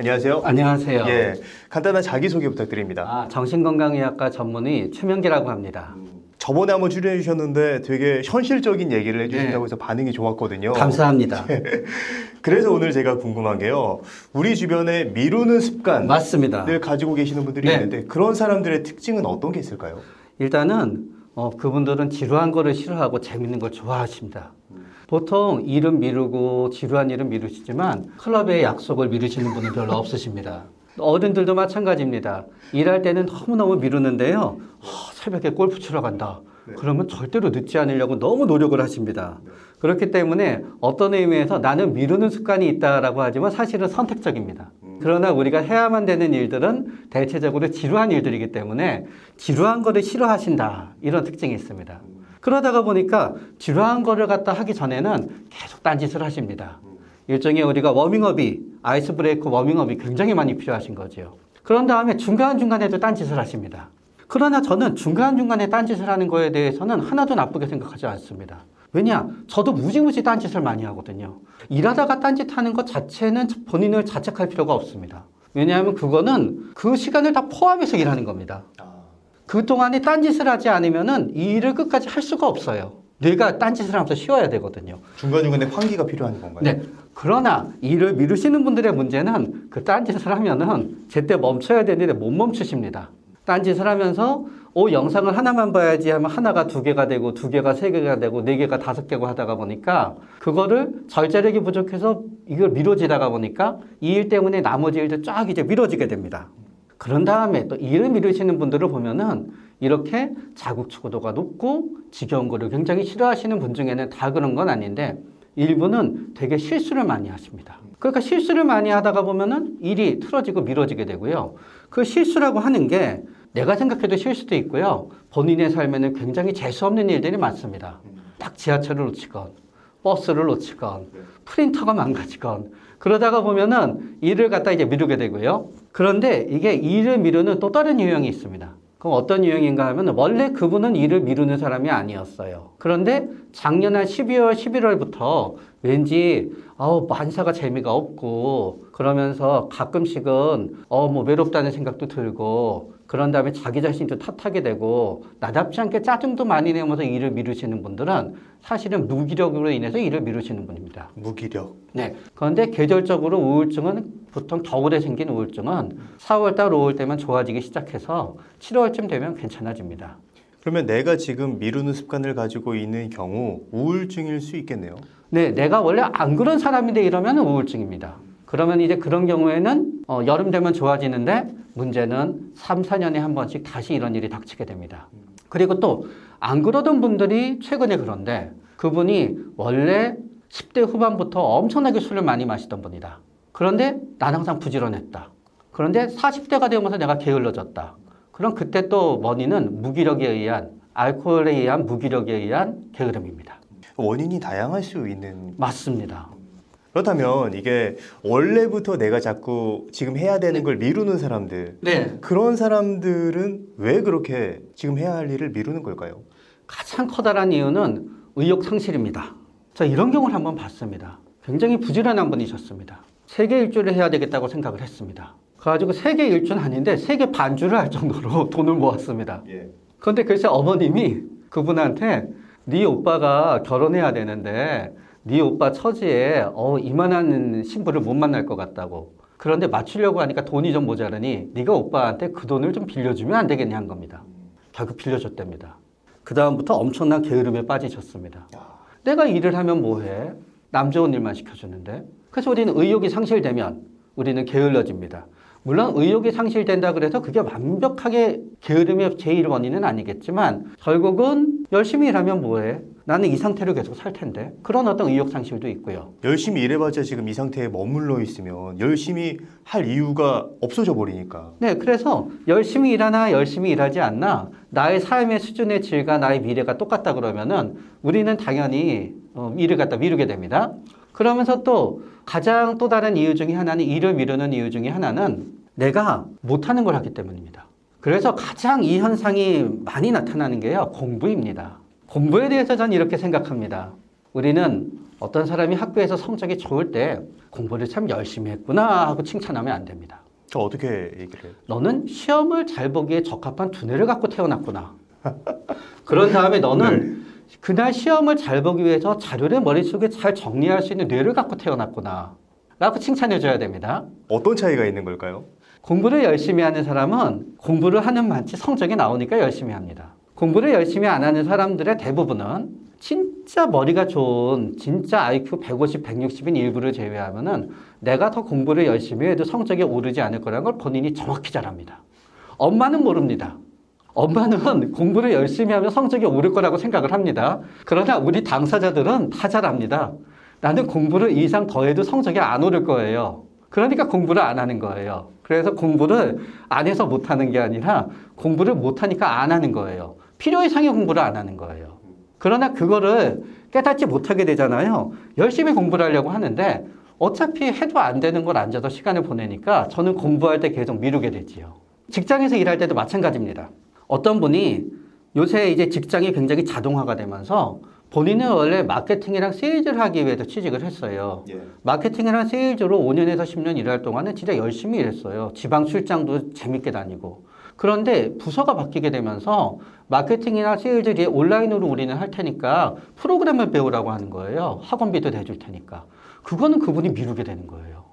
안녕하세요. 안녕하세요. 예, 간단한 자기소개 부탁드립니다. 아, 정신건강의학과 전문의 최명기라고 합니다. 저번에 한번 출연해 주셨는데 되게 현실적인 얘기를 해주신다고 네. 해서 반응이 좋았거든요. 감사합니다. 그래서 오늘 제가 궁금한 게요. 우리 주변에 미루는 습관을 맞습니다. 가지고 계시는 분들이 네. 있는데 그런 사람들의 특징은 어떤 게 있을까요? 일단은 어, 그분들은 지루한 거를 싫어하고 재밌는 걸 좋아하십니다. 보통 일은 미루고 지루한 일은 미루시지만 클럽의 약속을 미루시는 분은 별로 없으십니다. 어른들도 마찬가지입니다. 일할 때는 너무너무 미루는데요. 아, 새벽에 골프 치러 간다. 그러면 절대로 늦지 않으려고 너무 노력을 하십니다. 그렇기 때문에 어떤 의미에서 나는 미루는 습관이 있다라고 하지만 사실은 선택적입니다. 그러나 우리가 해야만 되는 일들은 대체적으로 지루한 일들이기 때문에 지루한 거를 싫어하신다. 이런 특징이 있습니다. 그러다가 보니까 지루한 거를 갖다 하기 전에는 계속 딴짓을 하십니다. 일종의 우리가 워밍업이 아이스 브레이크 워밍업이 굉장히 많이 필요하신 거죠. 그런 다음에 중간중간에도 딴짓을 하십니다. 그러나 저는 중간중간에 딴짓을 하는 거에 대해서는 하나도 나쁘게 생각하지 않습니다. 왜냐? 저도 무지무지 딴짓을 많이 하거든요. 일하다가 딴짓하는 것 자체는 본인을 자책할 필요가 없습니다. 왜냐하면 그거는 그 시간을 다 포함해서 일하는 겁니다. 그동안에 딴짓을 하지 않으면은 이 일을 끝까지 할 수가 없어요. 뇌가 딴짓을 하면서 쉬어야 되거든요. 중간중간에 환기가 필요한 건가요? 네. 그러나 일을 미루시는 분들의 문제는 그 딴짓을 하면은 제때 멈춰야 되는데 못 멈추십니다. 딴짓을 하면서 오 영상을 하나만 봐야지 하면 하나가 두 개가 되고 두 개가 세 개가 되고 네 개가 다섯 개고 하다가 보니까 그거를 절제력이 부족해서 이걸 미뤄지다가 보니까 이 일 때문에 나머지 일들 쫙 이제 미뤄지게 됩니다. 그런 다음에 또 일을 미루시는 분들을 보면은 이렇게 자국 추구도가 높고 지겨운 거를 굉장히 싫어하시는 분 중에는 다 그런 건 아닌데 일부는 되게 실수를 많이 하십니다. 그러니까 실수를 많이 하다가 보면은 일이 틀어지고 미뤄지게 되고요. 그 실수라고 하는 게 내가 생각해도 실수도 있고요. 본인의 삶에는 굉장히 재수없는 일들이 많습니다. 딱 지하철을 놓치건, 버스를 놓치건, 프린터가 망가지건, 그러다가 보면은 일을 갖다 이제 미루게 되고요. 그런데 이게 일을 미루는 또 다른 유형이 있습니다. 그럼 어떤 유형인가 하면 원래 그분은 일을 미루는 사람이 아니었어요. 그런데 작년 한 12월, 11월부터 왠지 아우 만사가 재미가 없고 그러면서 가끔씩은 어 뭐 외롭다는 생각도 들고 그런 다음에 자기 자신도 탓하게 되고 나답지 않게 짜증도 많이 내면서 일을 미루시는 분들은 사실은 무기력으로 인해서 일을 미루시는 분입니다. 무기력. 네. 그런데 계절적으로 우울증은 보통 겨울에 생긴 우울증은 4월달, 5월 되면 좋아지기 시작해서 7월쯤 되면 괜찮아집니다. 그러면 내가 지금 미루는 습관을 가지고 있는 경우 우울증일 수 있겠네요. 네, 내가 원래 안 그런 사람인데 이러면 우울증입니다. 그러면 이제 그런 경우에는 어, 여름 되면 좋아지는데 문제는 3, 4년에 한 번씩 다시 이런 일이 닥치게 됩니다. 그리고 또 안 그러던 분들이 최근에 그런데 그분이 원래 10대 후반부터 엄청나게 술을 많이 마시던 분이다. 그런데 난 항상 부지런했다. 그런데 40대가 되면서 내가 게을러졌다. 그럼 그때 또 원인은 무기력에 의한 알코올에 의한 무기력에 의한 게으름입니다. 원인이 다양할 수 있는 맞습니다. 그렇다면 이게 원래부터 내가 자꾸 지금 해야 되는 걸 미루는 사람들 네. 그런 사람들은 왜 그렇게 지금 해야 할 일을 미루는 걸까요? 가장 커다란 이유는 의욕 상실입니다. 저 이런 경우를 한번 봤습니다. 굉장히 부지런한 분이셨습니다. 세계 일주를 해야 되겠다고 생각을 했습니다. 그래가지고 세계 일주는 아닌데 세계 반주를 할 정도로 돈을 모았습니다. 예. 그런데 글쎄 어머님이 그분한테 네 오빠가 결혼해야 되는데 네 오빠 처지에 어, 이만한 신부를 못 만날 것 같다고. 그런데 맞추려고 하니까 돈이 좀 모자라니 네가 오빠한테 그 돈을 좀 빌려주면 안 되겠냐 한 겁니다. 결국 빌려줬답니다. 그 다음부터 엄청난 게으름에 빠지셨습니다. 내가 일을 하면 뭐해? 남 좋은 일만 시켜주는데. 그래서 우리는 의욕이 상실되면 우리는 게을러집니다. 물론 의욕이 상실된다 그래서 그게 완벽하게 게으름의 제일 원인은 아니겠지만 결국은 열심히 일하면 뭐해? 나는 이 상태로 계속 살 텐데. 그런 어떤 의욕 상실도 있고요. 열심히 일해봤자 지금 이 상태에 머물러 있으면 열심히 할 이유가 없어져 버리니까 네, 그래서 열심히 일하나 열심히 일하지 않나 나의 삶의 수준의 질과 나의 미래가 똑같다 그러면은 우리는 당연히 어, 일을 갖다 미루게 됩니다. 그러면서 또 가장 또 다른 이유 중에 하나는 일을 미루는 이유 중에 하나는 내가 못하는 걸 하기 때문입니다. 그래서 가장 이 현상이 많이 나타나는 게요 공부입니다. 공부에 대해서 저는 이렇게 생각합니다. 우리는 어떤 사람이 학교에서 성적이 좋을 때 공부를 참 열심히 했구나 하고 칭찬하면 안 됩니다. 저 어떻게 얘기를 해요? 너는 시험을 잘 보기에 적합한 두뇌를 갖고 태어났구나. 그런 다음에 너는 그날 시험을 잘 보기 위해서 자료를 머릿속에 잘 정리할 수 있는 뇌를 갖고 태어났구나. 라고 칭찬해 줘야 됩니다. 어떤 차이가 있는 걸까요? 공부를 열심히 하는 사람은 공부를 하는 만치 성적이 나오니까 열심히 합니다. 공부를 열심히 안 하는 사람들의 대부분은 진짜 머리가 좋은 진짜 IQ 150, 160인 일부를 제외하면은 내가 더 공부를 열심히 해도 성적이 오르지 않을 거라는 걸 본인이 정확히 잘 압니다. 엄마는 모릅니다. 엄마는 공부를 열심히 하면 성적이 오를 거라고 생각을 합니다. 그러나 우리 당사자들은 다 잘 압니다. 나는 공부를 이 이상 더 해도 성적이 안 오를 거예요. 그러니까 공부를 안 하는 거예요. 그래서 공부를 안 해서 못 하는 게 아니라 공부를 못 하니까 안 하는 거예요. 필요 이상의 공부를 안 하는 거예요. 그러나 그거를 깨닫지 못하게 되잖아요. 열심히 공부를 하려고 하는데 어차피 해도 안 되는 걸 앉아서 시간을 보내니까 저는 공부할 때 계속 미루게 되지요. 직장에서 일할 때도 마찬가지입니다. 어떤 분이 요새 이제 직장이 굉장히 자동화가 되면서 본인은 원래 마케팅이랑 세일즈를 하기 위해서 취직을 했어요. 예. 마케팅이랑 세일즈로 5년에서 10년 일할 동안은 진짜 열심히 일했어요. 지방 출장도 재밌게 다니고. 그런데 부서가 바뀌게 되면서 마케팅이나 세일즈를 온라인으로 우리는 할 테니까 프로그램을 배우라고 하는 거예요. 학원비도 내줄 테니까. 그거는 그분이 미루게 되는 거예요.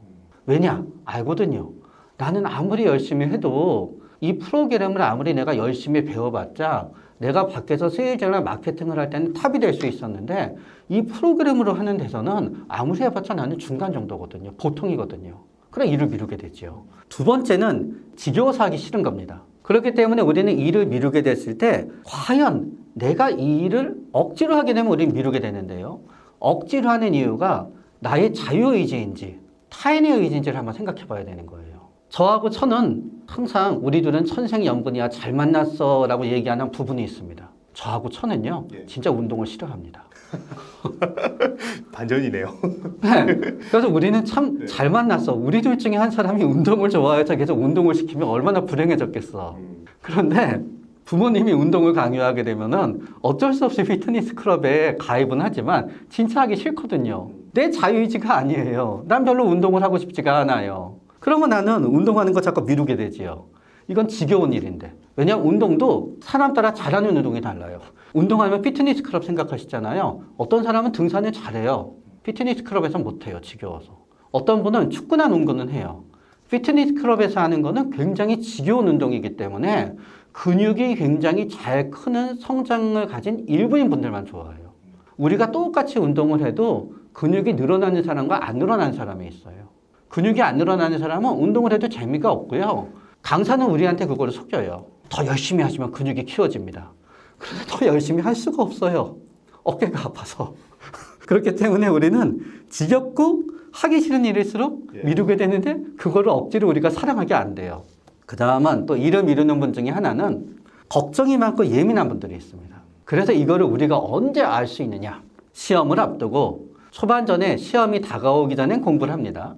왜냐? 알거든요. 나는 아무리 열심히 해도 이 프로그램을 아무리 내가 열심히 배워봤자 내가 밖에서 세일즈나 마케팅을 할 때는 탑이 될 수 있었는데 이 프로그램으로 하는 데서는 아무리 해봤자 나는 중간 정도거든요. 보통이거든요. 그래 일을 미루게 되죠. 두 번째는 지겨워서 하기 싫은 겁니다. 그렇기 때문에 우리는 일을 미루게 됐을 때 과연 내가 이 일을 억지로 하게 되면 우리는 미루게 되는데요. 억지로 하는 이유가 나의 자유의지인지 타인의 의지인지를 한번 생각해 봐야 되는 거예요. 저하고 천은 항상 우리 둘은 천생연분이야 잘 만났어 라고 얘기하는 부분이 있습니다. 저하고 천은요, 예. 진짜 운동을 싫어합니다. 반전이네요. 네. 그래서 우리는 참 네. 잘 만났어. 우리 둘 중에 한 사람이 운동을 좋아해서 계속 운동을 시키면 얼마나 불행해졌겠어. 음. 그런데 부모님이 운동을 강요하게 되면은 어쩔 수 없이 피트니스 클럽에 가입은 하지만 진짜 하기 싫거든요. 내 자유의지가 아니에요. 난 별로 운동을 하고 싶지가 않아요. 그러면 나는 운동하는 거 자꾸 미루게 되지요. 이건 지겨운 일인데. 왜냐하면 운동도 사람 따라 잘하는 운동이 달라요. 운동하면 피트니스 클럽 생각하시잖아요. 어떤 사람은 등산을 잘해요. 피트니스 클럽에서 못해요. 지겨워서. 어떤 분은 축구나 농구는 해요. 피트니스 클럽에서 하는 거는 굉장히 지겨운 운동이기 때문에 근육이 굉장히 잘 크는 성장을 가진 일부인 분들만 좋아해요. 우리가 똑같이 운동을 해도 근육이 늘어나는 사람과 안 늘어나는 사람이 있어요. 근육이 안 늘어나는 사람은 운동을 해도 재미가 없고요. 강사는 우리한테 그걸 속여요. 더 열심히 하시면 근육이 키워집니다. 그런데 더 열심히 할 수가 없어요. 어깨가 아파서. 그렇기 때문에 우리는 지겹고 하기 싫은 일일수록 예. 미루게 되는데 그거를 억지로 우리가 사랑하게 안 돼요. 그 다음은 또 일을 미루는 분 중에 하나는 걱정이 많고 예민한 분들이 있습니다. 그래서 이거를 우리가 언제 알 수 있느냐? 시험을 앞두고 초반전에 시험이 다가오기 전엔 공부를 합니다.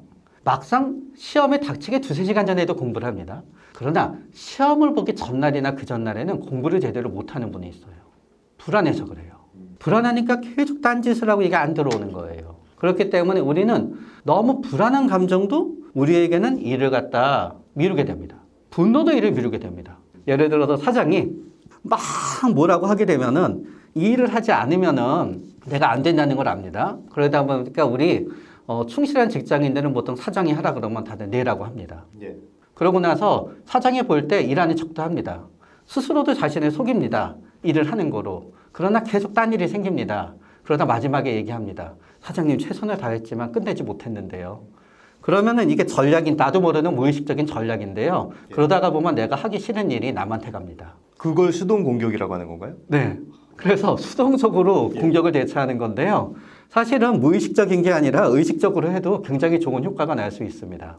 막상 시험에 닥치기 두세 시간 전에도 공부를 합니다. 그러나 시험을 보기 전날이나 그 전날에는 공부를 제대로 못하는 분이 있어요. 불안해서 그래요. 불안하니까 계속 딴짓을 하고 이게 안 들어오는 거예요. 그렇기 때문에 우리는 너무 불안한 감정도 우리에게는 일을 갖다 미루게 됩니다. 분노도 일을 미루게 됩니다. 예를 들어서 사장이 막 뭐라고 하게 되면은 이 일을 하지 않으면은 내가 안 된다는 걸 압니다. 그러다 보니까 우리 어, 충실한 직장인들은 보통 사장이 하라 그러면 다들 네라고 합니다. 예. 그러고 나서 사장이 볼 때 일하는 척도 합니다. 스스로도 자신을 속입니다. 일을 하는 거로. 그러나 계속 딴 일이 생깁니다. 그러다 마지막에 얘기합니다. 사장님 최선을 다했지만 끝내지 못했는데요. 그러면은 이게 전략인 나도 모르는 무의식적인 전략인데요. 그러다가 보면 내가 하기 싫은 일이 남한테 갑니다. 그걸 수동 공격이라고 하는 건가요? 네. 그래서 수동적으로 예. 공격을 대처하는 건데요. 사실은 무의식적인 게 아니라 의식적으로 해도 굉장히 좋은 효과가 날 수 있습니다.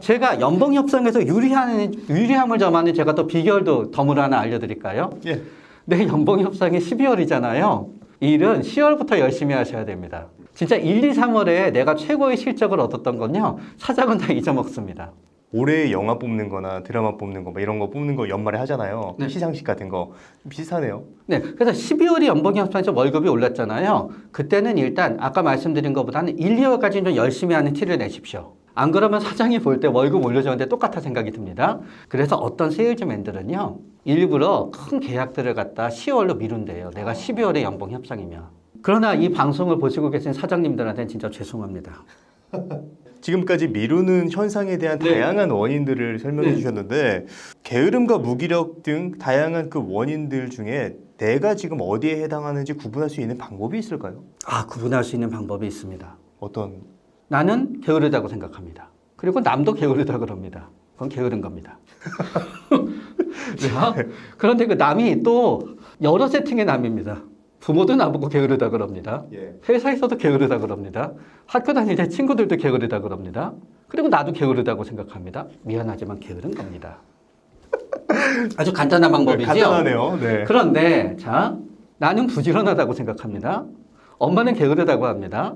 제가 연봉 협상에서 유리한, 유리함을 점하는 제가 또 비결도 덤으로 하나 알려드릴까요? 예. 내 연봉 협상이 12월이잖아요. 일은 10월부터 열심히 하셔야 됩니다. 진짜 1, 2, 3월에 내가 최고의 실적을 얻었던 건요. 사장은 다 잊어먹습니다. 올해 영화 뽑는 거나 드라마 뽑는 거뭐 이런 거 뽑는 거 연말에 하잖아요. 네. 시상식 같은 거 비슷하네요. 네, 그래서 12월이 연봉이 협상에서 월급이 올랐잖아요. 그때는 일단 아까 말씀드린 것보다는 1, 2월까지는 좀 열심히 하는 티를 내십시오. 안 그러면 사장이 볼 때 월급 올려줬는데 똑같아 생각이 듭니다. 그래서 어떤 세일즈맨들은요, 일부러 큰 계약들을 갖다 10월로 미룬대요. 내가 12월에 연봉 협상이면. 그러나 이 방송을 보시고 계신 사장님들한테는 진짜 죄송합니다. 지금까지 미루는 현상에 대한 네. 다양한 원인들을 설명해 네. 주셨는데 게으름과 무기력 등 다양한 그 원인들 중에 내가 지금 어디에 해당하는지 구분할 수 있는 방법이 있을까요? 아, 구분할 수 있는 방법이 있습니다. 어떤 나는 게으르다고 생각합니다. 그리고 남도 게으르다 그럽니다. 그건 게으른 겁니다. 자, 그런데 그 남이 또 여러 세팅의 남입니다. 부모도 나보고 게으르다 그럽니다. 예. 회사에서도 게으르다 그럽니다. 학교 다닐 때 친구들도 게으르다 그럽니다. 그리고 나도 게으르다고 생각합니다. 미안하지만 게으른 겁니다. 아주 간단한 방법이죠. 간단하네요. 네. 그런데 자 나는 부지런하다고 생각합니다. 엄마는 게으르다고 합니다.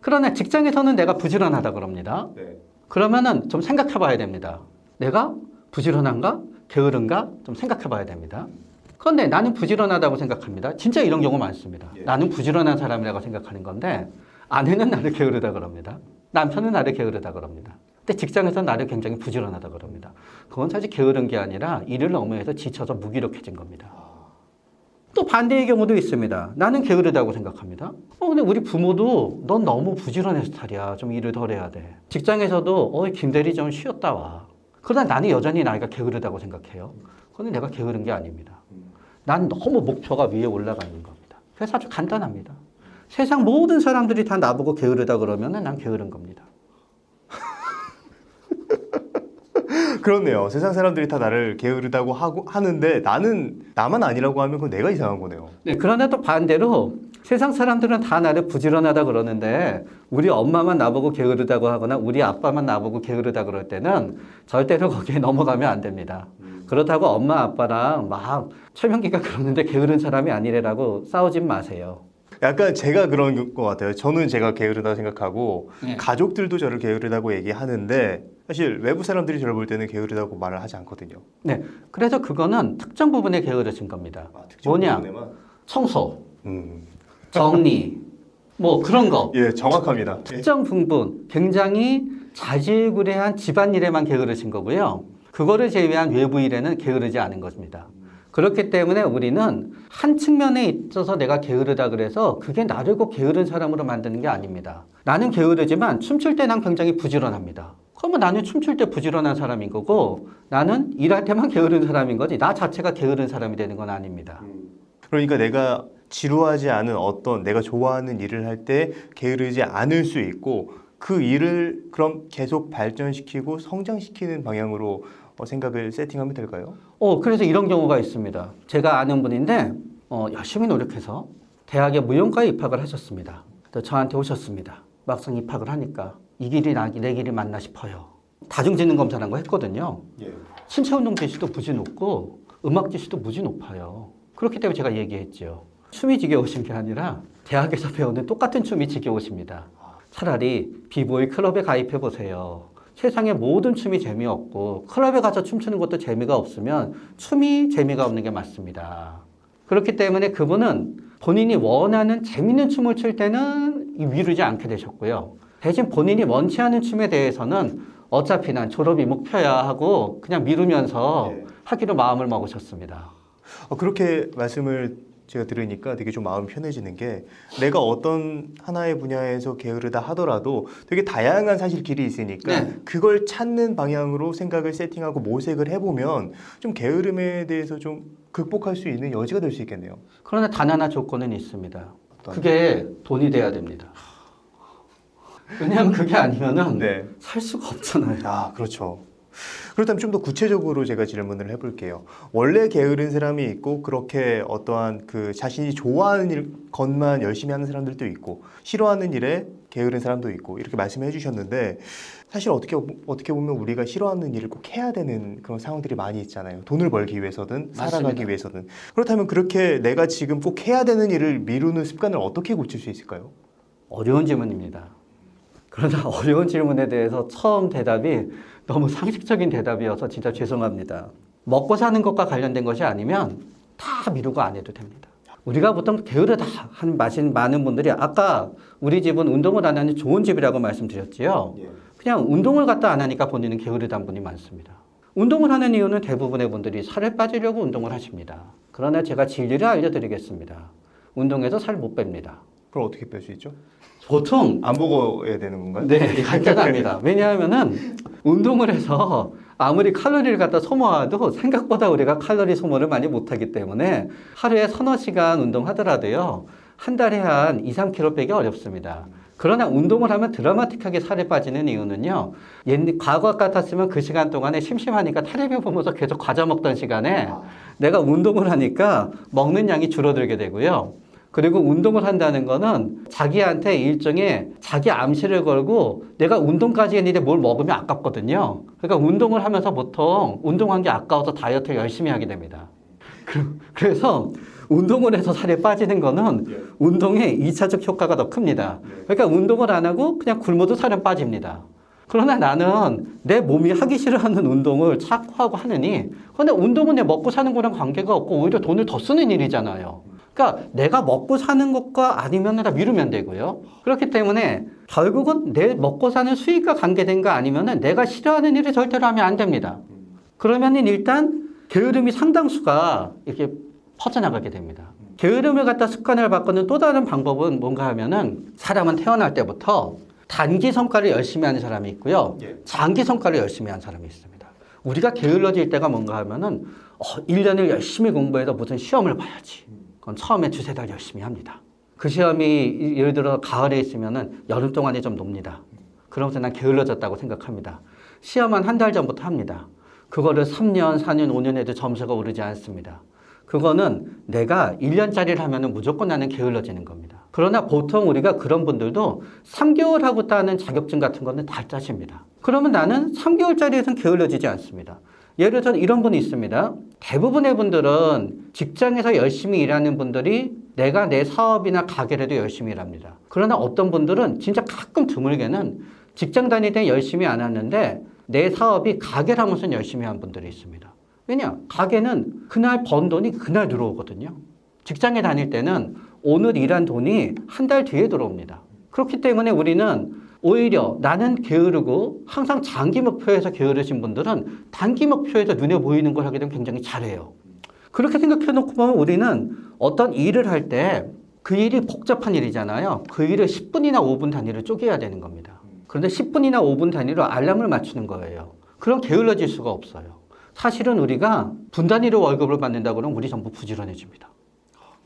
그러나 직장에서는 내가 부지런하다 그럽니다. 네. 그러면은 좀 생각해 봐야 됩니다. 내가 부지런한가? 게으른가? 좀 생각해 봐야 됩니다. 그런데 나는 부지런하다고 생각합니다. 진짜 이런 경우 많습니다. 예. 나는 부지런한 사람이라고 생각하는 건데 아내는 나를 게으르다 그럽니다. 남편은 나를 게으르다 그럽니다. 근데 직장에서 나를 굉장히 부지런하다 그럽니다. 그건 사실 게으른 게 아니라 일을 너무 해서 지쳐서 무기력해진 겁니다. 또 반대의 경우도 있습니다. 나는 게으르다고 생각합니다. 어, 근데 우리 부모도 넌 너무 부지런한 스타일이야. 좀 일을 덜 해야 돼. 직장에서도 어, 김대리 좀 쉬었다 와. 그러나 나는 여전히 나이가 게으르다고 생각해요. 그건 내가 게으른 게 아닙니다. 난 너무 목표가 위에 올라가 있는 겁니다. 그래서 아주 간단합니다. 세상 모든 사람들이 다 나보고 게으르다 그러면 난 게으른 겁니다. 그렇네요. 세상 사람들이 다 나를 게으르다고 하고 하는데 나는 나만 아니라고 하면 그건 내가 이상한 거네요. 네, 그러나 또 반대로 세상 사람들은 다 나를 부지런하다 그러는데 우리 엄마만 나보고 게으르다고 하거나 우리 아빠만 나보고 게으르다 그럴 때는 절대로 거기에 넘어가면 안 됩니다. 그렇다고 엄마 아빠랑 막 최명기가 그러는데 게으른 사람이 아니래라고 싸우진 마세요. 약간 제가 그런 것 같아요. 저는 제가 게으르다 생각하고 네. 가족들도 저를 게으르다고 얘기하는데 사실 외부 사람들이 저를 볼 때는 게으르다고 말을 하지 않거든요. 네, 그래서 그거는 특정 부분에 게으르신 겁니다. 뭐냐? 청소, 음. 정리, 뭐 그런 거. 예, 정확합니다. 예. 특정 부분 굉장히 자질구레한 집안일에만 게으르신 거고요. 그거를 제외한 외부 일에는 게으르지 않은 것입니다. 그렇기 때문에 우리는 한 측면에 있어서 내가 게으르다 그래서 그게 나를 꼭 게으른 사람으로 만드는 게 아닙니다. 나는 게으르지만 춤출 때 난 굉장히 부지런합니다. 그러면 나는 춤출 때 부지런한 사람인 거고 나는 일할 때만 게으른 사람인 거지 나 자체가 게으른 사람이 되는 건 아닙니다. 그러니까 내가 지루하지 않은 어떤 내가 좋아하는 일을 할 때 게으르지 않을 수 있고 그 일을 그럼 계속 발전시키고 성장시키는 방향으로 어, 생각을 세팅하면 될까요? 어, 그래서 이런 경우가 있습니다. 제가 아는 분인데, 어, 열심히 노력해서 대학에 무용과에 입학을 하셨습니다. 또 저한테 오셨습니다. 막상 입학을 하니까 이 길이 나, 내 길이 맞나 싶어요. 다중지능 검사라는 거 했거든요. 예. 신체운동 지수도 무지 높고, 음악 지수도 무지 높아요. 그렇기 때문에 제가 얘기했죠. 춤이 지겨우신 게 아니라 대학에서 배우는 똑같은 춤이 지겨우십니다. 차라리 비보이 클럽에 가입해 보세요. 세상의 모든 춤이 재미없고 클럽에 가서 춤추는 것도 재미가 없으면 춤이 재미가 없는 게 맞습니다. 그렇기 때문에 그분은 본인이 원하는 재밌는 춤을 출 때는 이 미루지 않게 되셨고요. 대신 본인이 원치 않은 춤에 대해서는 어차피 난 졸업이 목표야 하고 그냥 미루면서 예. 하기로 마음을 먹으셨습니다. 어, 그렇게 말씀을 제가 들으니까 되게 좀 마음 편해지는 게 내가 어떤 하나의 분야에서 게으르다 하더라도 되게 다양한 사실 길이 있으니까 네. 그걸 찾는 방향으로 생각을 세팅하고 모색을 해보면 좀 게으름에 대해서 좀 극복할 수 있는 여지가 될 수 있겠네요. 그러나 단 하나 조건은 있습니다. 그게 돈이 돼야 됩니다. 왜냐하면 그게 아니면은 네. 살 수가 없잖아요. 아, 그렇죠. 그렇다면 좀 더 구체적으로 제가 질문을 해볼게요. 원래 게으른 사람이 있고 그렇게 어떠한 그 자신이 좋아하는 일 것만 열심히 하는 사람들도 있고 싫어하는 일에 게으른 사람도 있고 이렇게 말씀해 주셨는데 사실 어떻게 어떻게 보면 우리가 싫어하는 일을 꼭 해야 되는 그런 상황들이 많이 있잖아요. 돈을 벌기 위해서든 살아가기 맞습니다. 위해서든 그렇다면 그렇게 내가 지금 꼭 해야 되는 일을 미루는 습관을 어떻게 고칠 수 있을까요? 어려운 질문입니다. 그러나 어려운 질문에 대해서 처음 대답이 너무 상식적인 대답이어서 진짜 죄송합니다. 먹고 사는 것과 관련된 것이 아니면 다 미루고 안 해도 됩니다. 우리가 보통 게으르다 하는 마신 많은 분들이 아까 우리 집은 운동을 안 하는 좋은 집이라고 말씀드렸지요. 그냥 운동을 갖다 안 하니까 본인은 게으르다는 분이 많습니다. 운동을 하는 이유는 대부분의 분들이 살을 빠지려고 운동을 하십니다. 그러나 제가 진리를 알려드리겠습니다. 운동해서 살 못 뺍니다. 그럼 어떻게 뺄 수 있죠? 보통 안 먹어야 되는 건가요? 네, 간단합니다. 왜냐하면은 운동을 해서 아무리 칼로리를 갖다 소모해도 생각보다 우리가 칼로리 소모를 많이 못하기 때문에 하루에 서너 시간 운동하더라도요, 한 달에 한 2, 3kg 빼기 어렵습니다. 그러나 운동을 하면 드라마틱하게 살이 빠지는 이유는요, 옛, 과거 같았으면 그 시간 동안에 심심하니까 텔레비 보면서 계속 과자 먹던 시간에 내가 운동을 하니까 먹는 양이 줄어들게 되고요. 그리고 운동을 한다는 거는 자기한테 일종의 자기 암시를 걸고 내가 운동까지 했는데 뭘 먹으면 아깝거든요. 그러니까 운동을 하면서 보통 운동한 게 아까워서 다이어트를 열심히 하게 됩니다. 그- 그래서 운동을 해서 살이 빠지는 거는 운동의 2차적 효과가 더 큽니다. 그러니까 운동을 안 하고 그냥 굶어도 살은 빠집니다. 그러나 나는 내 몸이 하기 싫어하는 운동을 자꾸 하고 하느니, 근데 운동은 내 먹고 사는 거랑 관계가 없고 오히려 돈을 더 쓰는 일이잖아요. 그러니까 내가 먹고 사는 것과 아니면 다 미루면 되고요. 그렇기 때문에 결국은 내 먹고 사는 수익과 관계된 거 아니면은 내가 싫어하는 일을 절대로 하면 안 됩니다. 그러면은 일단 게으름이 상당수가 이렇게 퍼져나가게 됩니다. 게으름을 갖다 습관을 바꾸는 또 다른 방법은 뭔가 하면은 사람은 태어날 때부터 단기 성과를 열심히 하는 사람이 있고요. 예. 장기 성과를 열심히 하는 사람이 있습니다. 우리가 게을러질 때가 뭔가 하면은 어, 1년을 열심히 공부해서 무슨 시험을 봐야지. 그건 처음에 두세 달 열심히 합니다. 그 시험이 예를 들어 가을에 있으면은 여름 동안에 좀 놉니다. 그러면서 난 게을러졌다고 생각합니다. 시험은 한 달 전부터 합니다. 그거를 3년, 4년, 5년 해도 점수가 오르지 않습니다. 그거는 내가 1년짜리를 하면은 무조건 나는 게을러지는 겁니다. 그러나 보통 우리가 그런 분들도 3개월 하고 따는 자격증 같은 거는 다 짜십니다. 그러면 나는 3개월짜리에선 게을러지지 않습니다. 예를 들어 이런 분이 있습니다. 대부분의 분들은 직장에서 열심히 일하는 분들이 내가 내 사업이나 가게라도 열심히 일합니다. 그러나 어떤 분들은 진짜 가끔 드물게는 직장 다닐 때 열심히 안 하는데 내 사업이 가게라면서 열심히 한 분들이 있습니다. 왜냐? 가게는 그날 번 돈이 그날 들어오거든요. 직장에 다닐 때는 오늘 일한 돈이 한 달 뒤에 들어옵니다. 그렇기 때문에 우리는 오히려 나는 게으르고 항상 장기 목표에서 게으르신 분들은 단기 목표에서 눈에 보이는 걸 하게 되면 굉장히 잘해요. 그렇게 생각해 놓고 보면 우리는 어떤 일을 할 때 그 일이 복잡한 일이잖아요. 그 일을 10분이나 5분 단위로 쪼개야 되는 겁니다. 그런데 10분이나 5분 단위로 알람을 맞추는 거예요. 그럼 게을러질 수가 없어요. 사실은 우리가 분 단위로 월급을 받는다 그러면 우리 전부 부지런해집니다.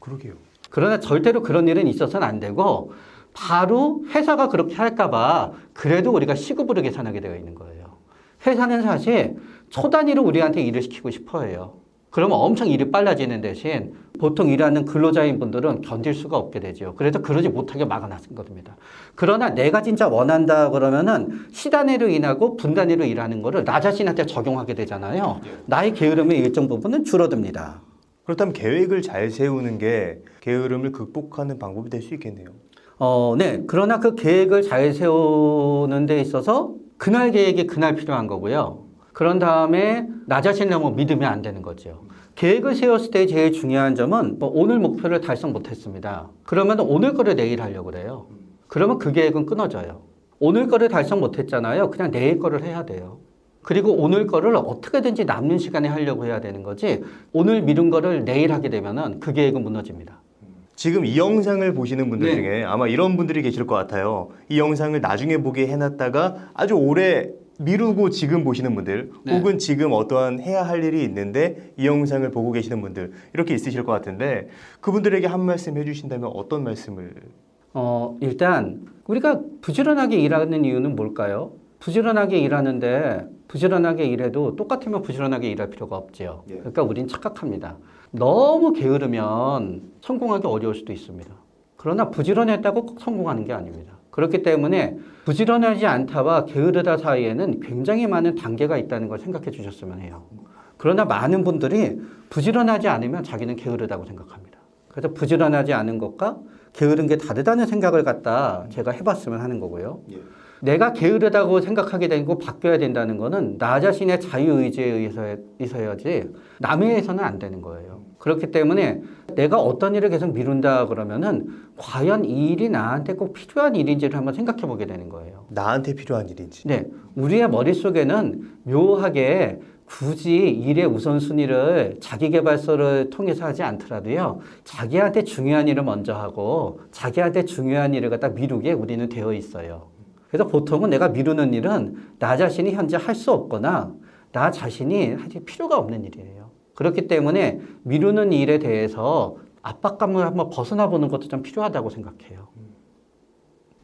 그러게요. 그러나 절대로 그런 일은 있어서는 안 되고 바로 회사가 그렇게 할까봐 그래도 우리가 시급으로 계산하게 되어 있는 거예요. 회사는 사실 초 단위로 우리한테 일을 시키고 싶어 해요. 그러면 엄청 일이 빨라지는 대신 보통 일하는 근로자인 분들은 견딜 수가 없게 되죠. 그래서 그러지 못하게 막아놨은 겁니다. 그러나 내가 진짜 원한다 그러면은 시단위로 일하고 분단위로 일하는 거를 나 자신한테 적용하게 되잖아요. 나의 게으름의 일정 부분은 줄어듭니다. 그렇다면 계획을 잘 세우는 게 게으름을 극복하는 방법이 될 수 있겠네요. 어, 네. 그러나 그 계획을 잘 세우는 데 있어서 그날 계획이 그날 필요한 거고요. 그런 다음에 나 자신을 너무 믿으면 안 되는 거죠. 계획을 세웠을 때 제일 중요한 점은 뭐 오늘 목표를 달성 못 했습니다. 그러면 오늘 거를 내일 하려고 그래요. 그러면 그 계획은 끊어져요. 오늘 거를 달성 못 했잖아요. 그냥 내일 거를 해야 돼요. 그리고 오늘 거를 어떻게든지 남는 시간에 하려고 해야 되는 거지 오늘 미룬 거를 내일 하게 되면은 그 계획은 무너집니다. 지금 이 영상을 보시는 분들 네. 중에 아마 이런 분들이 계실 것 같아요. 이 영상을 나중에 보게 해놨다가 아주 오래 미루고 지금 보시는 분들 네. 혹은 지금 어떠한 해야 할 일이 있는데 이 영상을 보고 계시는 분들 이렇게 있으실 것 같은데 그분들에게 한 말씀 해주신다면 어떤 말씀을 어, 일단 우리가 부지런하게 일하는 이유는 뭘까요? 부지런하게 일하는데 부지런하게 일해도 똑같으면 부지런하게 일할 필요가 없지요. 예. 그러니까 우린 착각합니다. 너무 게으르면 성공하기 어려울 수도 있습니다. 그러나 부지런했다고 꼭 성공하는 게 아닙니다. 그렇기 때문에 부지런하지 않다와 게으르다 사이에는 굉장히 많은 단계가 있다는 걸 생각해 주셨으면 해요. 그러나 많은 분들이 부지런하지 않으면 자기는 게으르다고 생각합니다. 그래서 부지런하지 않은 것과 게으른 게 다르다는 생각을 갖다 제가 해봤으면 하는 거고요. 예. 내가 게으르다고 생각하게 되고 바뀌어야 된다는 거는 나 자신의 자유의지에 의해서, 의해서야지 남에 의해서는 안 되는 거예요. 그렇기 때문에 내가 어떤 일을 계속 미룬다 그러면은 과연 이 일이 나한테 꼭 필요한 일인지를 한번 생각해 보게 되는 거예요. 나한테 필요한 일인지. 네, 우리의 머릿속에는 묘하게 굳이 일의 우선순위를 자기개발서를 통해서 하지 않더라도요, 자기한테 중요한 일을 먼저 하고, 자기한테 중요한 일을 갖다 미루게 우리는 되어 있어요. 그래서 보통은 내가 미루는 일은 나 자신이 현재 할 수 없거나, 나 자신이 하실 필요가 없는 일이에요. 그렇기 때문에 미루는 일에 대해서 압박감을 한번 벗어나 보는 것도 좀 필요하다고 생각해요.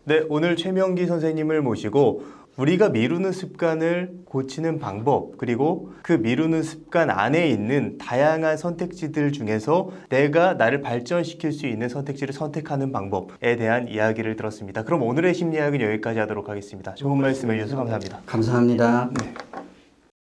네, 오늘 최명기 선생님을 모시고 우리가 미루는 습관을 고치는 방법, 그리고 그 미루는 습관 안에 있는 다양한 선택지들 중에서 내가 나를 발전시킬 수 있는 선택지를 선택하는 방법에 대한 이야기를 들었습니다. 그럼 오늘의 심리학은 여기까지 하도록 하겠습니다. 좋은 말씀 해주셔서 감사합니다. 감사합니다. 네.